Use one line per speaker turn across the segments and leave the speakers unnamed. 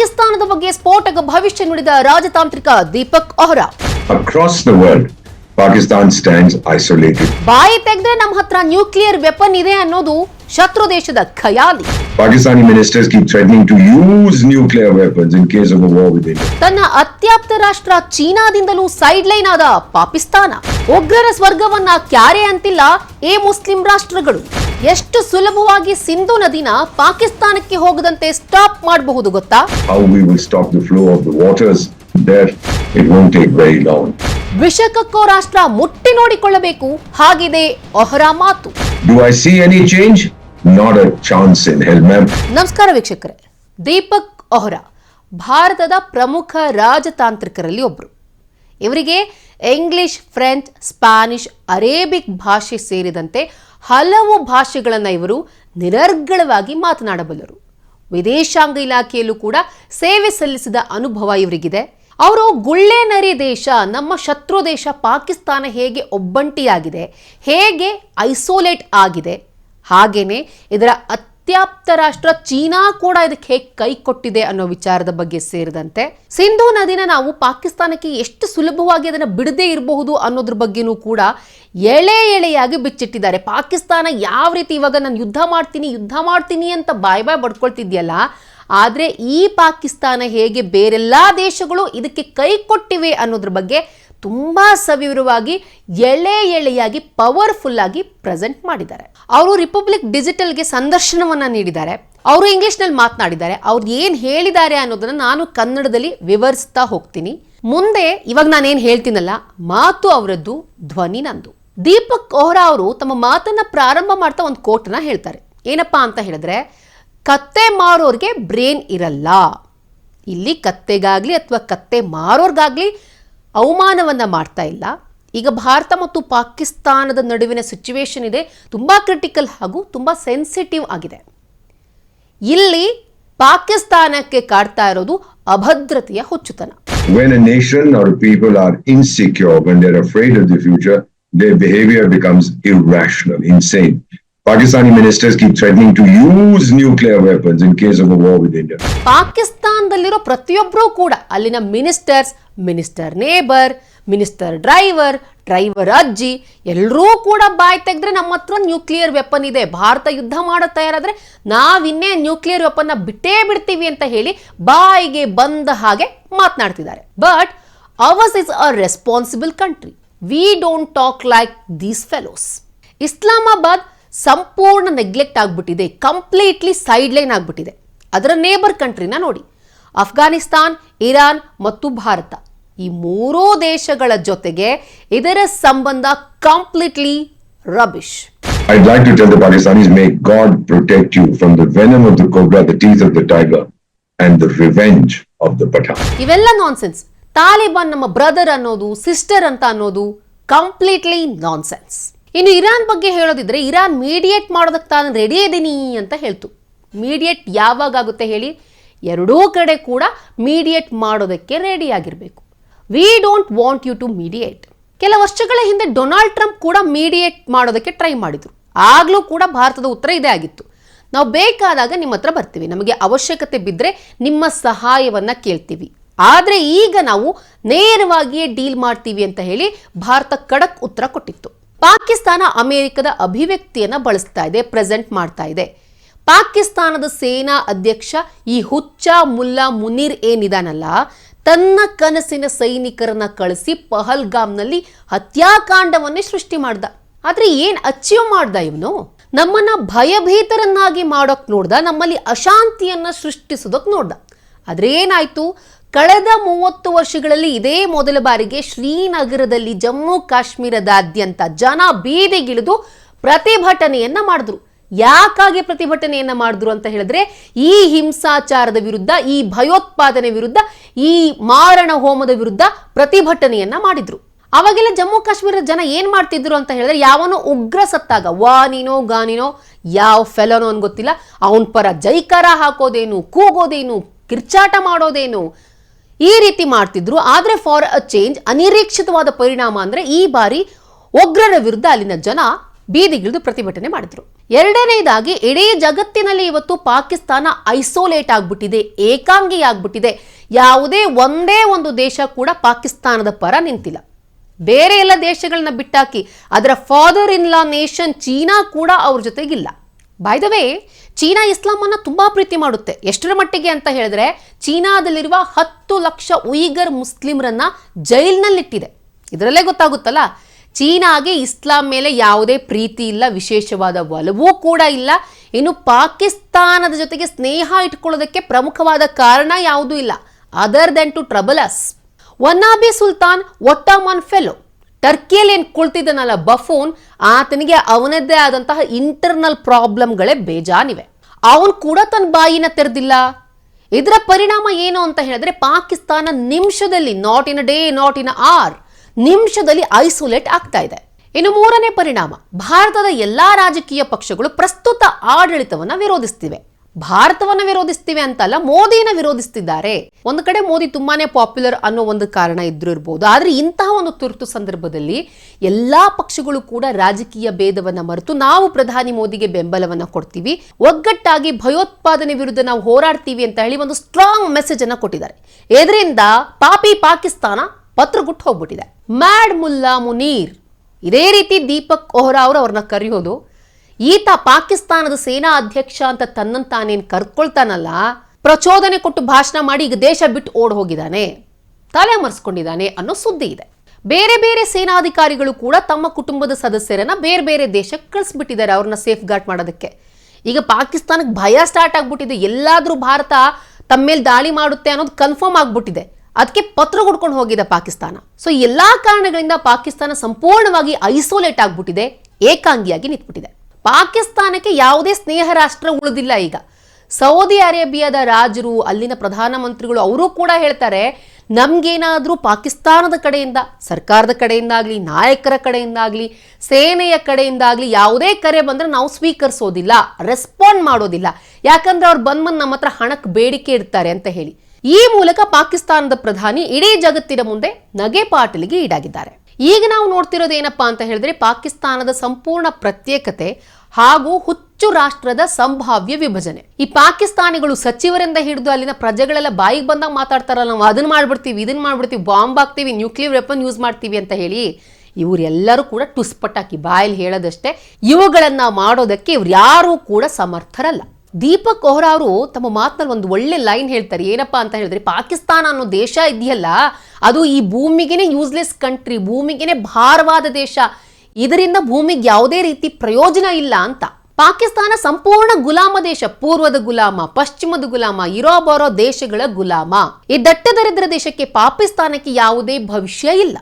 ಪಾಕಿಸ್ತಾನದ ಬಗ್ಗೆ ಸ್ಫೋಟಕ ಭವಿಷ್ಯ ನುಡಿದ ರಾಜತಾಂತ್ರಿಕ Deepak Ohra.
Across the world Pakistan stands isolated
ಬಾಯಿ ತೆಗೆದ್ರೆ ನಮ್ಮ ಹತ್ರ ನ್ಯೂಕ್ಲಿಯರ್ ವೆಪನ್ ಇದೆ ಅನ್ನೋದು ಶತ್ರು ದೇಶದ ಖಯಾಲಿ.
Pakistani ministers keep threatening to use nuclear weapons in case of war with India.
ತನ್ನ ಅತ್ಯಾಪ್ತ ರಾಷ್ಟ್ರ ಚೀನಾದಿಂದಲೂ ಸೈಡ್ ಲೈನ್ ಆದ ಪಾಕಿಸ್ತಾನ. ಉಗ್ರರ ಸ್ವರ್ಗವನ್ನ ಕ್ಯಾರೆ ಅಂತಿಲ್ಲ ಎ ಮುಸ್ಲಿಂ ರಾಷ್ಟ್ರಗಳು. ಎಷ್ಟು ಸುಲಭವಾಗಿ ಸಿಂಧು ನದಿನ ಪಾಕಿಸ್ತಾನಕ್ಕೆ ಹೋಗದಂತೆ ಸ್ಟಾಪ್ ಮಾಡಬಹುದು ಗೊತ್ತಾ. ವಿಷಕಕ್ಕೋ ರಾಷ್ಟ್ರ ಮುಟ್ಟಿ ನೋಡಿಕೊಳ್ಳಬೇಕು ಹಾಗಿದೆ ಒಹರಾ ಮಾತು. ನಮಸ್ಕಾರ ವೀಕ್ಷಕರೇ. ದೀಪಕ್ ಅಹರಾ ಭಾರತದ ಪ್ರಮುಖ ರಾಜತಾಂತ್ರಿಕರಲ್ಲಿ ಒಬ್ರು. ಇವರಿಗೆ ಇಂಗ್ಲಿಷ್ ಫ್ರೆಂಚ್ ಸ್ಪ್ಯಾನಿಷ್ ಅರೇಬಿಕ್ ಭಾಷೆ ಸೇರಿದಂತೆ ಹಲವು ಭಾಷೆಗಳನ್ನು ಇವರು ನಿರರ್ಗಳವಾಗಿ ಮಾತನಾಡಬಲ್ಲರು. ವಿದೇಶಾಂಗ ಇಲಾಖೆಯಲ್ಲೂ ಕೂಡ ಸೇವೆ ಸಲ್ಲಿಸಿದ ಅನುಭವ ಇವರಿಗಿದೆ. ಅವರು ಗುಳ್ಳೆನರಿ ದೇಶ, ನಮ್ಮ ಶತ್ರು ದೇಶ ಪಾಕಿಸ್ತಾನ ಹೇಗೆ ಒಬ್ಬಂಟಿಯಾಗಿದೆ, ಹೇಗೆ ಐಸೋಲೇಟ್ ಆಗಿದೆ, ಹಾಗೇನೆ ಇದರ ಅತ್ಯಾಪ್ತ ರಾಷ್ಟ್ರ ಚೀನಾ ಕೂಡ ಇದಕ್ಕೆ ಹೇಗೆ ಕೈ ಕೊಟ್ಟಿದೆ ಅನ್ನೋ ವಿಚಾರದ ಬಗ್ಗೆ ಸೇರಿದಂತೆ. ಸಿಂಧೂ ನದಿನ ನಾವು ಪಾಕಿಸ್ತಾನಕ್ಕೆ ಎಷ್ಟು ಸುಲಭವಾಗಿ ಅದನ್ನು ಬಿಡದೇ ಇರಬಹುದು ಅನ್ನೋದ್ರ ಬಗ್ಗೆನೂ ಕೂಡ ಎಳೆ ಎಳೆಯಾಗಿ ಬಿಚ್ಚಿಟ್ಟಿದ್ದಾರೆ. ಪಾಕಿಸ್ತಾನ ಯಾವ ರೀತಿ ಇವಾಗ ನಾನು ಯುದ್ಧ ಮಾಡ್ತೀನಿ ಯುದ್ಧ ಮಾಡ್ತೀನಿ ಅಂತ ಬಾಯ್ ಬಾಯ್ ಬಡ್ಕೊಳ್ತಿದ್ಯಲ್ಲ, ಆದರೆ ಈ ಪಾಕಿಸ್ತಾನ ಹೇಗೆ ಬೇರೆಲ್ಲ ದೇಶಗಳು ಇದಕ್ಕೆ ಕೈ ಕೊಟ್ಟಿವೆ ಅನ್ನೋದ್ರ ಬಗ್ಗೆ ತುಂಬಾ ಸವಿವರವಾಗಿ, ಎಳೆ ಎಳೆಯಾಗಿ ಪವರ್ಫುಲ್ ಆಗಿ ಪ್ರೆಸೆಂಟ್ ಮಾಡಿದ್ದಾರೆ. ಅವರು ರಿಪಬ್ಲಿಕ್ ಡಿಜಿಟಲ್ಗೆ ಸಂದರ್ಶನವನ್ನ ನೀಡಿದ್ದಾರೆ. ಅವರು ಇಂಗ್ಲಿಷ್ನಲ್ಲಿ ಮಾತನಾಡಿದ್ದಾರೆ. ಅವ್ರು ಏನು ಹೇಳಿದ್ದಾರೆ ಅನ್ನೋದನ್ನ ನಾನು ಕನ್ನಡದಲ್ಲಿ ವಿವರಿಸ್ತಾ ಹೋಗ್ತೀನಿ. ಮುಂದೆ ಇವಾಗ ನಾನೇನು ಹೇಳ್ತೀನಲ್ಲ, ಮಾತು ಅವರದ್ದು, ಧ್ವನಿ ನಂದು. ದೀಪಕ್ ಓಹ್ರಾ ಅವರು ತಮ್ಮ ಮಾತನ್ನ ಪ್ರಾರಂಭ ಮಾಡ್ತಾ ಒಂದು ಕೋಟನ್ನ ಹೇಳ್ತಾರೆ. ಏನಪ್ಪಾ ಅಂತ ಹೇಳಿದ್ರೆ, ಕತ್ತೆ ಮಾರೋರಿಗೆ ಬ್ರೇನ್ ಇರಲ್ಲ. ಇಲ್ಲಿ ಕತ್ತೆಗಾಗ್ಲಿ ಅಥವಾ ಕತ್ತೆ ಮಾರೋರ್ಗಾಗ್ಲಿ ಅವಮಾನವನ್ನ ಮಾಡ್ತಾ ಇಲ್ಲ ಈಗ ಭಾರತ ಮತ್ತು ಪಾಕಿಸ್ತಾನದ ನಡುವಿನ ಸಿಚುವೇಶನ್ ಇದೆ ತುಂಬಾ ಕ್ರಿಟಿಕಲ್ ಹಾಗೂ ತುಂಬಾ ಸೆನ್ಸಿಟಿವ್ ಆಗಿದೆ ಇಲ್ಲಿ ಪಾಕಿಸ್ತಾನಕ್ಕೆ ಕಾಡ್ತಾ ಇರೋದು ಅಭದ್ರತೆಯ ಹುಚ್ಚುತನ
When a nation or a people are insecure, when they're afraid of the future, their behavior becomes irrational, insane. Pakistani ministers keep threatening to use nuclear weapons in case of a war with India.
ಪಾಕಿಸ್ತಾನದಲ್ಲಿರೋ ಪ್ರತಿಯೊಬ್ಬರೂ ಕೂಡ ಅಲ್ಲಿನ ministers minister neighbour, minister driver driver ಅಜ್ಜಿ ಎಲ್ಲರೂ ಕೂಡ ಬಾಯ್ ತೆಗೆದ್ರೆ ನಮ್ಮ ಹತ್ರ nuclear weapon ಇದೆ. ಭಾರತ ಯುದ್ಧ ಮಾಡೋ ತಯಾರಾದರೆ ನಾವಿನ್ನೇ ನ್ಯೂಕ್ಲಿಯರ್ ವೆಪನ್ನ ಬಿಟ್ಟೇ ಬಿಡ್ತೀವಿ ಅಂತ ಹೇಳಿ ಬಾಯಿಗೆ ಬಂದ ಹಾಗೆ ಮಾತನಾಡ್ತಿದ್ದಾರೆ. But ours is a responsible country we don't talk like these fellows Islamabad ಸಂಪೂರ್ಣ ನೆಗ್ಲೆಕ್ಟ್ ಆಗಿಬಿಟ್ಟಿದೆ. ಕಂಪ್ಲೀಟ್ಲಿ ಸೈಡ್ ಲೈನ್ ಆಗ್ಬಿಟ್ಟಿದೆ. ಅದರ ನೇಬರ್ ಕಂಟ್ರಿನ ನೋಡಿ. ಅಫ್ಘಾನಿಸ್ತಾನ್, ಇರಾನ್ ಮತ್ತು ಭಾರತ. ಈ ಮೂರೂ ದೇಶಗಳ ಜೊತೆಗೆ ಇದರ ಸಂಬಂಧ completely rubbish
I'd like to tell the Pakistanis, may God protect you from the venom of the cobra, the teeth of the tiger, and the revenge of the Pathan.
ಇವೆಲ್ಲ nonsense Taliban ನಮ್ಮ brother ಅನ್ನೋದು sister ಅಂತ ಅನ್ನೋದು completely nonsense ಇನ್ನು Iran ಬಗ್ಗೆ ಹೇಳೋದಿದ್ರೆ Iran mediate ಮಾಡೋದಕ್ಕೆ ತಾನು ready ಇದ್ದೀನಿ ಅಂತ ಹೇಳ್ತು. ಮೀಡಿಯೇಟ್ ಯಾವಾಗ ಆಗುತ್ತೆ ಹೇಳಿ ಎರಡೂ ಕಡೆ ಕೂಡ ಮೀಡಿಯೇಟ್ ಮಾಡೋದಕ್ಕೆ ರೆಡಿ ಆಗಿರಬೇಕು. We don't want you to mediate ಕೆಲ ವರ್ಷಗಳ ಹಿಂದೆ ಡೊನಾಲ್ಡ್ ಟ್ರಂಪ್ ಕೂಡ ಮೀಡಿಯೇಟ್ ಮಾಡೋದಕ್ಕೆ ಟ್ರೈ ಮಾಡಿದ್ರು. ಆಗಲೂ ಕೂಡ ಭಾರತದ ಉತ್ತರ ಇದೇ ಆಗಿತ್ತು. ನಾವು ಬೇಕಾದಾಗ ನಿಮ್ಮ ಹತ್ರ ಬರ್ತೀವಿ. ನಮಗೆ ಅವಶ್ಯಕತೆ ಬಿದ್ದರೆ ನಿಮ್ಮ ಸಹಾಯವನ್ನ ಕೇಳ್ತೀವಿ. ಆದರೆ ಈಗ ನಾವು ನೇರವಾಗಿಯೇ ಡೀಲ್ ಮಾಡ್ತೀವಿ ಅಂತ ಹೇಳಿ ಭಾರತ ಖಡಕ್ ಉತ್ತರ ಕೊಟ್ಟಿತ್ತು. ಪಾಕಿಸ್ತಾನ ಅಮೆರಿಕದ ಅಭಿವ್ಯಕ್ತಿಯನ್ನು ಬಳಸ್ತಾ ಇದೆ ಪ್ರೆಸೆಂಟ್ ಮಾಡ್ತಾ ಇದೆ. ಪಾಕಿಸ್ತಾನದ ಸೇನಾ ಅಧ್ಯಕ್ಷ ಈ ಹುಚ್ಚ ಮುಲ್ಲಾ ಮುನೀರ್ ಏನಿದಾನಲ್ಲ ತನ್ನ ಕನಸಿನ ಸೈನಿಕರನ್ನ ಕಳಿಸಿ ಪಹಲ್ಗಾಮ್ನಲ್ಲಿ ಹತ್ಯಾಕಾಂಡವನ್ನೇ ಸೃಷ್ಟಿ ಮಾಡ್ದ. ಆದ್ರೆ ಏನ್ ಅಚೀವ್ ಮಾಡ್ದ ಇವನು? ನಮ್ಮನ್ನ ಭಯಭೀತರನ್ನಾಗಿ ಮಾಡೋಕ್ ನೋಡ್ದ, ನಮ್ಮಲ್ಲಿ ಅಶಾಂತಿಯನ್ನ ಸೃಷ್ಟಿಸೋದಕ್ ನೋಡ್ದ. ಆದ್ರೆ ಏನಾಯ್ತು? ಕಳೆದ ಮೂವತ್ತು ವರ್ಷಗಳಲ್ಲಿ ಇದೇ ಮೊದಲ ಬಾರಿಗೆ ಶ್ರೀನಗರದಲ್ಲಿ ಜಮ್ಮು ಕಾಶ್ಮೀರದಾದ್ಯಂತ ಜನ ಬೀದಿಗಿಳಿದು ಪ್ರತಿಭಟನೆಯನ್ನ ಮಾಡಿದ್ರು. ಯಾಕಾಗಿ ಪ್ರತಿಭಟನೆಯನ್ನ ಮಾಡಿದ್ರು ಅಂತ ಹೇಳಿದ್ರೆ, ಈ ಹಿಂಸಾಚಾರದ ವಿರುದ್ಧ, ಈ ಭಯೋತ್ಪಾದನೆ ವಿರುದ್ಧ, ಈ ಮಾರಣ ಹೋಮದ ವಿರುದ್ಧ ಪ್ರತಿಭಟನೆಯನ್ನ ಮಾಡಿದ್ರು. ಅವಾಗೆಲ್ಲ ಜಮ್ಮು ಕಾಶ್ಮೀರದ ಜನ ಏನ್ ಮಾಡ್ತಿದ್ರು ಅಂತ ಹೇಳಿದ್ರೆ, ಯಾವನೋ ಉಗ್ರ ಸತ್ತಾಗ ವಾನಿನೋ ಗಾನಿನೋ ಯಾವ ಫೆಲನೋ ಅನ್ ಗೊತ್ತಿಲ್ಲ. ಅವನ ಪರ ಜೈಕಾರ ಹಾಕೋದೇನು, ಕೂಗೋದೇನು, ಕಿರ್ಚಾಟ ಮಾಡೋದೇನು, ಈ ರೀತಿ ಮಾಡ್ತಿದ್ರು. ಆದ್ರೆ ಫಾರ್ ಅ ಚೇಂಜ್, ಅನಿರೀಕ್ಷಿತವಾದ ಪರಿಣಾಮ ಅಂದ್ರೆ ಈ ಬಾರಿ ಉಗ್ರರ ವಿರುದ್ಧ ಅಲ್ಲಿನ ಜನ ಬೀದಿಗಿಳಿದು ಪ್ರತಿಭಟನೆ ಮಾಡಿದ್ರು. ಎರಡನೇದಾಗಿ, ಇಡೀ ಜಗತ್ತಿನಲ್ಲಿ ಇವತ್ತು ಪಾಕಿಸ್ತಾನ ಐಸೋಲೇಟ್ ಆಗ್ಬಿಟ್ಟಿದೆ, ಏಕಾಂಗಿ ಆಗ್ಬಿಟ್ಟಿದೆ. ಯಾವುದೇ ಒಂದೇ ಒಂದು ದೇಶ ಕೂಡ ಪಾಕಿಸ್ತಾನದ ಪರ ನಿಂತಿಲ್ಲ. ಬೇರೆ ಎಲ್ಲ ದೇಶಗಳನ್ನ ಬಿಟ್ಟಾಕಿ, ಅದರ father in law nation China ಕೂಡ ಅವ್ರ ಜೊತೆಗಿಲ್ಲ. ಬೈ ದ ವೇ ಚೀನಾ ಇಸ್ಲಾಮನ್ನು ತುಂಬಾ ಪ್ರೀತಿ ಮಾಡುತ್ತೆ. ಎಷ್ಟರ ಮಟ್ಟಿಗೆ ಅಂತ ಹೇಳಿದ್ರೆ, ಚೀನಾದಲ್ಲಿರುವ ಹತ್ತು ಲಕ್ಷ ಉಯಿಗರ್ ಮುಸ್ಲಿಮರನ್ನ ಜೈಲ್ನಲ್ಲಿಟ್ಟಿದೆ. ಇದರಲ್ಲೇ ಗೊತ್ತಾಗುತ್ತಲ್ಲ ಚೀನಾಗೆ ಇಸ್ಲಾಂ ಮೇಲೆ ಯಾವುದೇ ಪ್ರೀತಿ ಇಲ್ಲ, ವಿಶೇಷವಾದ ಒಲವೂ ಕೂಡ ಇಲ್ಲ. ಇನ್ನು ಪಾಕಿಸ್ತಾನದ ಜೊತೆಗೆ ಸ್ನೇಹ ಇಟ್ಕೊಳ್ಳೋದಕ್ಕೆ ಪ್ರಮುಖವಾದ ಕಾರಣ ಯಾವುದೂ ಇಲ್ಲ. Other than to trouble us wannabe sultan Ottoman fellow ಟರ್ಕಿಯಲ್ಲಿ ಏನು ಕುಳ್ತಿದ್ದಾನಲ್ಲ ಬಫೂನ್, ಆತನಿಗೆ ಅವನದ್ದೇ ಆದಂತಹ ಇಂಟರ್ನಲ್ ಪ್ರಾಬ್ಲಮ್ಗಳೇ ಬೇಜಾನಿವೆ. ಅವನು ಕೂಡ ತನ್ನ ಬಾಯಿನ ತೆರೆದಿಲ್ಲ. ಇದರ ಪರಿಣಾಮ ಏನು ಅಂತ ಹೇಳಿದ್ರೆ ಪಾಕಿಸ್ತಾನ ನಿಮಿಷದಲ್ಲಿ not in a day not in hour ನಿಮಿಷದಲ್ಲಿ ಐಸೋಲೇಟ್ ಆಗ್ತಾ ಇದೆ. ಇನ್ನು ಮೂರನೇ ಪರಿಣಾಮ, ಭಾರತದ ಎಲ್ಲಾ ರಾಜಕೀಯ ಪಕ್ಷಗಳು ಪ್ರಸ್ತುತ ಆಡಳಿತವನ್ನ ವಿರೋಧಿಸ್ತಿವೆ. ಭಾರತವನ್ನ ವಿರೋಧಿಸ್ತಿವೆ ಅಂತಲ್ಲ ಮೋದಿನ ವಿರೋಧಿಸ್ತಿದ್ದಾರೆ. ಒಂದು ಕಡೆ ಮೋದಿ ತುಂಬಾನೇ ಪಾಪ್ಯುಲರ್ ಅನ್ನೋ ಒಂದು ಕಾರಣ ಇದ್ರೂ ಇರ್ಬೋದು. ಆದ್ರೆ ಇಂತಹ ಒಂದು ತುರ್ತು ಸಂದರ್ಭದಲ್ಲಿ ಎಲ್ಲಾ ಪಕ್ಷಗಳು ಕೂಡ ರಾಜಕೀಯ ಭೇದವನ್ನ ಮರೆತು ನಾವು ಪ್ರಧಾನಿ ಮೋದಿಗೆ ಬೆಂಬಲವನ್ನ ಕೊಡ್ತೀವಿ. ಒಗ್ಗಟ್ಟಾಗಿ ಭಯೋತ್ಪಾದನೆ ವಿರುದ್ಧ ನಾವು ಹೋರಾಡ್ತೀವಿ ಅಂತ ಹೇಳಿ ಒಂದು ಸ್ಟ್ರಾಂಗ್ ಮೆಸೇಜ್ ಅನ್ನ ಕೊಟ್ಟಿದ್ದಾರೆ. ಇದರಿಂದ ಪಾಪಿ ಪಾಕಿಸ್ತಾನ ಪತ್ರಗುಟ್ಟು ಹೋಗ್ಬಿಟ್ಟಿದೆ. Mad mullah Munir. ಇದೇ ರೀತಿ ದೀಪಕ್ ಓಹ್ರಾ ಅವರು ಅವ್ರನ್ನ ಕರೆಯೋದು, ಈತ ಪಾಕಿಸ್ತಾನದ ಸೇನಾ ಅಧ್ಯಕ್ಷ ಅಂತ ತನ್ನನ್ನು ತಾನೇನು ಕರ್ಕೊಳ್ತಾನಲ್ಲ, ಪ್ರಚೋದನೆ ಕೊಟ್ಟು ಭಾಷಣ ಮಾಡಿ ಈಗ ದೇಶ ಬಿಟ್ಟು ಓಡ್ ಹೋಗಿದ್ದಾನೆ, ತಲೆ ಮರೆಸ್ಕೊಂಡಿದ್ದಾನೆ ಅನ್ನೋ ಸುದ್ದಿ ಇದೆ. ಬೇರೆ ಬೇರೆ ಸೇನಾಧಿಕಾರಿಗಳು ಕೂಡ ತಮ್ಮ ಕುಟುಂಬದ ಸದಸ್ಯರನ್ನ ಬೇರೆ ಬೇರೆ ದೇಶಕ್ಕೆ ಕಳಿಸ್ಬಿಟ್ಟಿದ್ದಾರೆ ಅವ್ರನ್ನ ಸೇಫ್ ಗಾರ್ಡ್ ಮಾಡೋದಕ್ಕೆ. ಈಗ ಪಾಕಿಸ್ತಾನಕ್ಕೆ ಭಯ ಸ್ಟಾರ್ಟ್ ಆಗ್ಬಿಟ್ಟಿದೆ, ಎಲ್ಲಾದ್ರೂ ಭಾರತ ತಮ್ಮ ದಾಳಿ ಮಾಡುತ್ತೆ ಅನ್ನೋದು ಕನ್ಫರ್ಮ್ ಆಗ್ಬಿಟ್ಟಿದೆ. ಅದಕ್ಕೆ ಪತ್ರ ಕೊಡ್ಕೊಂಡು ಹೋಗಿದೆ ಪಾಕಿಸ್ತಾನ. ಸೊ ಎಲ್ಲಾ ಕಾರಣಗಳಿಂದ ಪಾಕಿಸ್ತಾನ ಸಂಪೂರ್ಣವಾಗಿ ಐಸೋಲೇಟ್ ಆಗ್ಬಿಟ್ಟಿದೆ, ಏಕಾಂಗಿಯಾಗಿ ನಿಂತ್ಬಿಟ್ಟಿದೆ. ಪಾಕಿಸ್ತಾನಕ್ಕೆ ಯಾವುದೇ ಸ್ನೇಹ ರಾಷ್ಟ್ರ ಉಳಿದಿಲ್ಲ ಈಗ. ಸೌದಿ ಅರೇಬಿಯಾದ ರಾಜರು, ಅಲ್ಲಿನ ಪ್ರಧಾನಮಂತ್ರಿಗಳು, ಅವರು ಕೂಡ ಹೇಳ್ತಾರೆ, ನಮ್ಗೇನಾದರೂ ಪಾಕಿಸ್ತಾನದ ಕಡೆಯಿಂದ, ಸರ್ಕಾರದ ಕಡೆಯಿಂದಾಗಲಿ, ನಾಯಕರ ಕಡೆಯಿಂದಾಗಲಿ, ಸೇನೆಯ ಕಡೆಯಿಂದಾಗಲಿ ಯಾವುದೇ ಕರೆ ಬಂದರೆ ನಾವು ಸ್ವೀಕರಿಸೋದಿಲ್ಲ, ರೆಸ್ಪಾಂಡ್ ಮಾಡೋದಿಲ್ಲ. ಯಾಕಂದ್ರೆ ಅವ್ರು ಬಂದ್ಮನ್ ಬಂದ್ ನಮ್ಮ ಹತ್ರ ಹಣಕ್ಕೆ ಬೇಡಿಕೆ ಇಡ್ತಾರೆ ಅಂತ ಹೇಳಿ. ಈ ಮೂಲಕ ಪಾಕಿಸ್ತಾನದ ಪ್ರಧಾನಿ ಇಡೀ ಜಗತ್ತಿನ ಮುಂದೆ ನಗೆ ಪಾಟಲಿಗೆ ಈಡಾಗಿದ್ದಾರೆ. ಈಗ ನಾವು ನೋಡ್ತಿರೋದು ಏನಪ್ಪಾ ಅಂತ ಹೇಳಿದ್ರೆ ಪಾಕಿಸ್ತಾನದ ಸಂಪೂರ್ಣ ಪ್ರತ್ಯೇಕತೆ ಹಾಗೂ ಹುಚ್ಚು ರಾಷ್ಟ್ರದ ಸಂಭಾವ್ಯ ವಿಭಜನೆ. ಈ ಪಾಕಿಸ್ತಾನಿಗಳು ಸಚಿವರಿಂದ ಹಿಡಿದು ಅಲ್ಲಿನ ಪ್ರಜೆಗಳೆಲ್ಲ ಬಾಯಿಗೆ ಬಂದಾಗ ಮಾತಾಡ್ತಾರಲ್ಲ, ನಾವು ಅದನ್ನ ಮಾಡ್ಬಿಡ್ತೀವಿ, ಇದನ್ನ ಮಾಡ್ಬಿಡ್ತೀವಿ, ಬಾಂಬ್ ಹಾಕ್ತೀವಿ, ನ್ಯೂಕ್ಲಿಯರ್ ವೆಪನ್ ಯೂಸ್ ಮಾಡ್ತೀವಿ ಅಂತ ಹೇಳಿ ಇವರೆಲ್ಲರೂ ಕೂಡ ಟುಸ್ಪಟ್ಟಾಕಿ ಬಾಯಲ್ಲಿ ಹೇಳೋದಷ್ಟೇ, ಇವುಗಳನ್ನ ಮಾಡೋದಕ್ಕೆ ಇವ್ರು ಯಾರೂ ಕೂಡ ಸಮರ್ಥರಲ್ಲ. ದೀಪಕ್ ಓಹ್ರಾ ಅವರು ತಮ್ಮ ಮಾತಿನಲ್ಲಿ ಒಂದು ಒಳ್ಳೆ ಲೈನ್ ಹೇಳ್ತಾರೆ. ಏನಪ್ಪಾ ಅಂತ ಹೇಳಿದ್ರೆ, ಪಾಕಿಸ್ತಾನ ಅನ್ನೋ ದೇಶ ಇದೆಯಲ್ಲ, ಅದು ಈ ಭೂಮಿಗೇನೆ ಯೂಸ್ಲೆಸ್ ಕಂಟ್ರಿ ಭೂಮಿಗೇನೆ ಭಾರವಾದ ದೇಶ. ಇದರಿಂದ ಭೂಮಿಗೆ ಯಾವುದೇ ರೀತಿ ಪ್ರಯೋಜನ ಇಲ್ಲ ಅಂತ. ಪಾಕಿಸ್ತಾನ ಸಂಪೂರ್ಣ ಗುಲಾಮ ದೇಶ, ಪೂರ್ವದ ಗುಲಾಮ, ಪಶ್ಚಿಮದ ಗುಲಾಮ, ಇರೋ ಬರೋ ದೇಶಗಳ ಗುಲಾಮ. ಈ ದಟ್ಟ ದರಿದ್ರ ದೇಶಕ್ಕೆ ಪಾಕಿಸ್ತಾನಕ್ಕೆ ಯಾವುದೇ ಭವಿಷ್ಯ ಇಲ್ಲ.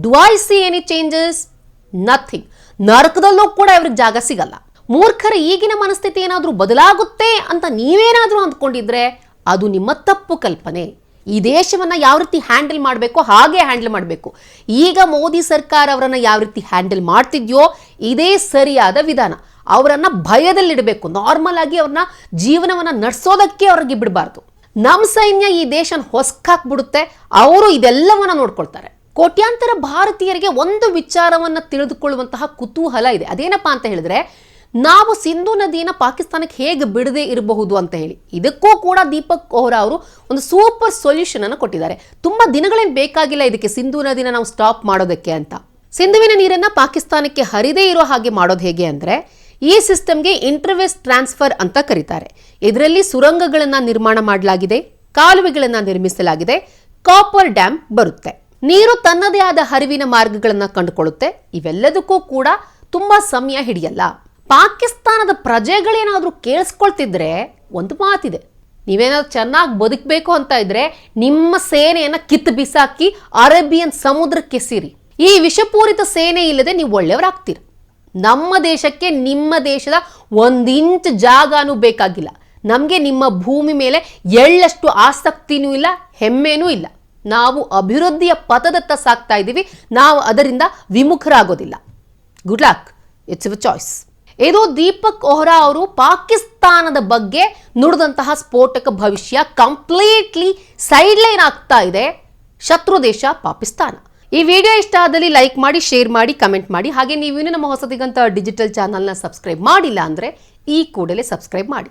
Do I see any changes nothing ನರಕದಲ್ಲೂ ಕೂಡ ಇವ್ರಿಗೆ ಜಾಗ ಸಿಗಲ್ಲ. ಮೂರ್ಖರ ಈಗಿನ ಮನಸ್ಥಿತಿ ಏನಾದರೂ ಬದಲಾಗುತ್ತೆ ಅಂತ ನೀವೇನಾದರೂ ಅಂದ್ಕೊಂಡಿದ್ರೆ ಅದು ನಿಮ್ಮ ತಪ್ಪು ಕಲ್ಪನೆ. ಈ ದೇಶವನ್ನ ಯಾವ ರೀತಿ ಹ್ಯಾಂಡಲ್ ಮಾಡಬೇಕು ಹಾಗೆ ಹ್ಯಾಂಡಲ್ ಮಾಡಬೇಕು. ಈಗ ಮೋದಿ ಸರ್ಕಾರ ಅವರನ್ನು ಯಾವ ರೀತಿ ಹ್ಯಾಂಡಲ್ ಮಾಡ್ತಿದ್ಯೋ ಇದೇ ಸರಿಯಾದ ವಿಧಾನ. ಅವರನ್ನ ಭಯದಲ್ಲಿಡಬೇಕು. ನಾರ್ಮಲ್ ಆಗಿ ಅವ್ರನ್ನ ಜೀವನವನ್ನ ನಡೆಸೋದಕ್ಕೆ ಅವ್ರಿಗೆ ಬಿಡಬಾರ್ದು. ನಮ್ಮ ಸೈನ್ಯ ಈ ದೇಶನ ಹೊಸ್ಕಾಕ್ಬಿಡುತ್ತೆ. ಅವರು ಇದೆಲ್ಲವನ್ನ ನೋಡ್ಕೊಳ್ತಾರೆ. ಕೋಟ್ಯಾಂತರ ಭಾರತೀಯರಿಗೆ ಒಂದು ವಿಚಾರವನ್ನ ತಿಳಿದುಕೊಳ್ಳುವಂತಹ ಕುತೂಹಲ ಇದೆ. ಅದೇನಪ್ಪಾ ಅಂತ ಹೇಳಿದ್ರೆ ನಾವು ಸಿಂಧು ನದಿಯನ್ನು ಪಾಕಿಸ್ತಾನಕ್ಕೆ ಹೇಗೆ ಬಿಡದೆ ಇರಬಹುದು ಅಂತ ಹೇಳಿ. ಇದಕ್ಕೂ ಕೂಡ ದೀಪಕ್ ಓಹ್ರಾ ಅವರು ಒಂದು ಸೂಪರ್ ಸೊಲ್ಯೂಷನ್ ಅನ್ನು ಕೊಟ್ಟಿದ್ದಾರೆ. ತುಂಬಾ ದಿನಗಳೇನು ಬೇಕಾಗಿಲ್ಲ ಇದಕ್ಕೆ ಸಿಂಧು ನದಿನ ನಾವು ಸ್ಟಾಪ್ ಮಾಡೋದಕ್ಕೆ ಅಂತ. ಸಿಂಧುವಿನ ನೀರನ್ನ ಪಾಕಿಸ್ತಾನಕ್ಕೆ ಹರಿದೇ ಇರೋ ಹಾಗೆ ಮಾಡೋದು ಹೇಗೆ ಅಂದ್ರೆ, ಈ ಸಿಸ್ಟಮ್ಗೆ ಇಂಟರ್ವೆಸ್ ಟ್ರಾನ್ಸ್ಫರ್ ಅಂತ ಕರೀತಾರೆ. ಇದರಲ್ಲಿ ಸುರಂಗಗಳನ್ನ ನಿರ್ಮಾಣ ಮಾಡಲಾಗಿದೆ, ಕಾಲುವೆಗಳನ್ನ ನಿರ್ಮಿಸಲಾಗಿದೆ, ಕಾಪರ್ ಡ್ಯಾಮ್ ಬರುತ್ತೆ. ನೀರು ತನ್ನದೇ ಆದ ಹರಿವಿನ ಮಾರ್ಗಗಳನ್ನ ಕಂಡುಕೊಳ್ಳುತ್ತೆ. ಇವೆಲ್ಲದಕ್ಕೂ ಕೂಡ ತುಂಬಾ ಸಮಯ ಹಿಡಿಯಲ್ಲ. ಪಾಕಿಸ್ತಾನದ ಪ್ರಜೆಗಳೇನಾದರೂ ಕೇಳಿಸ್ಕೊಳ್ತಿದ್ರೆ ಒಂದು ಮಾತಿದೆ. ನೀವೇನಾದ್ರು ಚೆನ್ನಾಗಿ ಬದುಕಬೇಕು ಅಂತ ಇದ್ರೆ ನಿಮ್ಮ ಸೇನೆಯನ್ನು ಕಿತ್ತು ಬಿಸಾಕಿ ಅರೇಬಿಯನ್ ಸಮುದ್ರಕ್ಕೆ ಸೇರಿ. ಈ ವಿಷಪೂರಿತ ಸೇನೆ ಇಲ್ಲದೆ ನೀವು ಒಳ್ಳೆಯವರಾಗ್ತೀರಿ. ನಮ್ಮ ದೇಶಕ್ಕೆ ನಿಮ್ಮ ದೇಶದ ಒಂದು ಇಂಚ್ ಜಾಗನೂ ಬೇಕಾಗಿಲ್ಲ. ನಮಗೆ ನಿಮ್ಮ ಭೂಮಿ ಮೇಲೆ ಎಳ್ಳಷ್ಟು ಆಸಕ್ತಿನೂ ಇಲ್ಲ, ಹೆಮ್ಮೆನೂ ಇಲ್ಲ. ನಾವು ಅಭಿವೃದ್ಧಿಯ ಪಥದತ್ತ ಸಾಕ್ತಾ ಇದ್ದೀವಿ. ನಾವು ಅದರಿಂದ ವಿಮುಖರಾಗೋದಿಲ್ಲ. Good luck it's a choice ಇದು ದೀಪಕ್ ಓಹ್ರಾ ಅವರು ಪಾಕಿಸ್ತಾನದ ಬಗ್ಗೆ ನುಡಿದಂತಹ ಸ್ಫೋಟಕ ಭವಿಷ್ಯ ಕಂಪ್ಲೀಟ್ಲಿ ಸೈಡ್ ಲೈನ್ ಆಗ್ತಾ ಇದೆ. ಶತ್ರು ದೇಶ ಪಾಕಿಸ್ತಾನ. ಈ ವಿಡಿಯೋ ಇಷ್ಟ ಆದಲ್ಲಿ ಲೈಕ್ ಮಾಡಿ ಶೇರ್ ಮಾಡಿ ಕಮೆಂಟ್ ಮಾಡಿ. ಹಾಗೆ ನೀವಿನ್ನೂ ನಮ್ಮ ಹೊಸದಿಗಂತ ಡಿಜಿಟಲ್ ಚಾನಲ್ನ ಸಬ್ಸ್ಕ್ರೈಬ್ ಮಾಡಿಲ್ಲ ಅಂದರೆ ಈ ಕೂಡಲೇ ಸಬ್ಸ್ಕ್ರೈಬ್ ಮಾಡಿ.